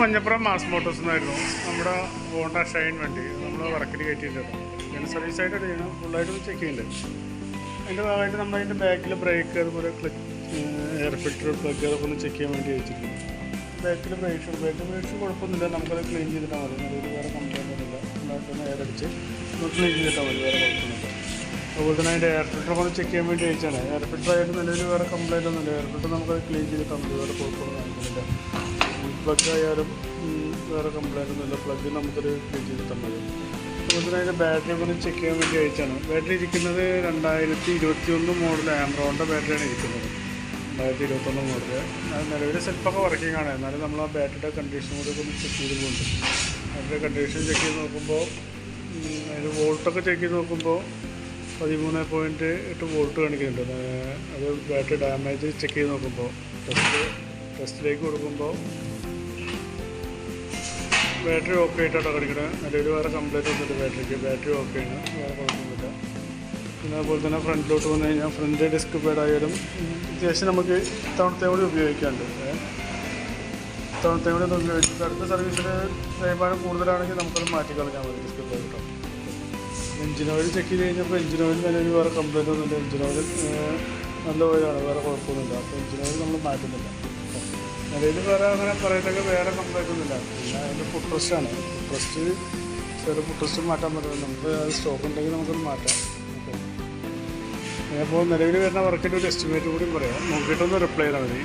Manjappuram mass Motors എന്നായിരുന്നു. നമ്മുടെ Honda Shine വണ്ടി. നമ്മൾ വർക്കിന് കയറ്റിയിട്ടുണ്ട്. ഞാൻ സർവീസ് ആയിട്ട് ചെയ്യണം. ഫുള്ളായിട്ട് ചെക്ക് ചെയ്യുന്നുണ്ട് അതിന്റെ ഭാഗമായിട്ട് നമ്മൾ അതിന്റെ ബാക്കിൽ ബ്രേക്ക് അതുപോലെ ക്ലച്ച് എയർ ഫിൽറ്റർ പ്ലഗ് അതൊക്കെ ഒന്ന് ചെക്ക് ചെയ്യാൻ വേണ്ടി വെച്ചിട്ടുണ്ട്. ബാക്കിൽ brake shoe brake brake shoe കുഴപ്പമൊന്നുമില്ല. നമുക്കത് ക്ലീൻ ചെയ്തിട്ടാൽ മതി. ഒരു വേറെ കംപ്ലൈന്റ് ഒന്നുമില്ല. നന്നായിട്ടൊന്ന് എയർ അടിച്ച് നമുക്ക് ക്ലീൻ ചെയ്തിട്ടാൽ മതി. വേറെ കുഴപ്പമൊന്നുമില്ല. അതുപോലെ തന്നെ അതിന്റെ എയർ ഫിൽറ്റർ ഒന്ന് ചെക്ക് ചെയ്യാൻ വേണ്ടി അയച്ചാണ് എയർ ഫിൽറ്റർ ആയിട്ട് നിലവിൽ വേറെ കംപ്ലൈന്റ് ഒന്നുമില്ല. എയർ ഫിൽറ്റർ നമുക്കത് ക്ലീൻ ചെയ്തിട്ടാൽ മതി. വേറെ കുഴപ്പമൊന്നും കാണിക്കുന്നില്ല. പ്ലഗ് ആയാലും ഉം, വേറെ കംപ്ലൈന്റ് ഒന്നുമില്ല പ്ലഗ് നമുക്കൊരു ക്ലീൻ ചെയ്തിട്ടാൽ മതി. അതുപോലെ തന്നെ അതിന്റെ ബാറ്ററി ഒന്ന് ചെക്ക് ചെയ്യാൻ വേണ്ടി അയച്ചാണ്. ബാറ്ററി ഇരിക്കുന്നത് രണ്ടായിരത്തി ഇരുപത്തി ഒന്ന് മോഡൽ ആംബ്രോണിന്റെ ബാറ്ററിയാണ് ഇരിക്കുന്നത്. രണ്ടായിരത്തി ഇരുപത്തൊന്ന് മോഡൽ നിലവിൽ സെൽഫൊക്കെ വർക്കിംഗ് ആണ്. എന്നാലും നമ്മൾ ആ ബാറ്ററിയുടെ കണ്ടീഷൻ കൂടി ഒന്ന് ചെക്ക് ചെയ്ത് പോകുന്നുണ്ട് ബാറ്ററി കണ്ടീഷൻ ചെക്ക് ചെയ്ത് നോക്കുമ്പോൾ അതിന്റെ വോൾട്ടൊക്കെ ചെക്ക് ചെയ്ത് നോക്കുമ്പോൾ പതിമൂന്ന് പോയിന്റ് എട്ട് വോൾട്ട് കാണിക്കുന്നുണ്ട്. അത് ബാറ്ററി ഡാമേജ് ചെക്ക് ചെയ്ത് നോക്കുമ്പോൾ ടെസ്റ്റ് ടെസ്റ്റിലേക്ക് കൊടുക്കുമ്പോൾ ബാറ്ററി ഓക്കെ ആയിട്ടാണ് കളിക്കുന്നത് നല്ലൊരു വേറെ കംപ്ലൈന്റ് ഒന്നുമില്ല ബാറ്ററിക്ക്. ബാറ്ററി ഓക്കെ ആണ് വേറെ കുഴപ്പമൊന്നുമില്ല പിന്നെ അതുപോലെ തന്നെ ഫ്രണ്ടിലോട്ട് വന്നു കഴിഞ്ഞാൽ ഫ്രണ്ട് ഡിസ്ക് പാഡായാലും അത്യാവശ്യം നമുക്ക് ഇത്തവണത്തെ കൂടി ഉപയോഗിക്കാണ്ട്. ഇത്തവണത്തെ കൂടി ഒന്ന് ഉപയോഗിച്ചിട്ട് അടുത്ത സർവീസിൽ തേയ്മാനം കൂടുതലാണെങ്കിൽ നമുക്കത് മാറ്റി കളഞ്ഞാൽ മതി ഡിസ്ക് പാഡ് കേട്ടോ എഞ്ചിൻ ഓയിൽ ചെക്ക് ചെയ്ത് കഴിഞ്ഞപ്പോൾ എഞ്ചിൻ ഓയിൽ നിലവിൽ വേറെ കംപ്ലൈന്റ് ഒന്നുമില്ല എഞ്ചിൻ ഓയിൽ നല്ല ഓയിലാണ്. വേറെ കുഴപ്പമൊന്നുമില്ല. അപ്പോൾ എഞ്ചിൻ ഓയിൽ നമ്മൾ മാറ്റുന്നില്ല. നിലവിൽ വേറെ അങ്ങനെ പറയത്തൊക്കെ വേറെ കംപ്ലൈന്റൊന്നുമില്ല പിന്നെ അതിന്റെ ഫുഡ് ട്രസ്റ്റാണ് ഫുഡ് ട്രസ്റ്റ് ചെറിയ ഫുഡ് ട്രസ്റ്റ് മാറ്റാൻ പറ്റില്ല. നമുക്ക് അത് സ്റ്റോക്ക് ഉണ്ടെങ്കിൽ നമുക്കത് മാറ്റാം. ഓക്കെ. അപ്പോൾ നിലവിൽ വരുന്ന വർക്കിന്റെ ഒരു എസ്റ്റിമേറ്റ് കൂടി പറയാം. നോക്കിയിട്ടൊന്ന് റിപ്ലൈ ചെയ്താൽ മതി.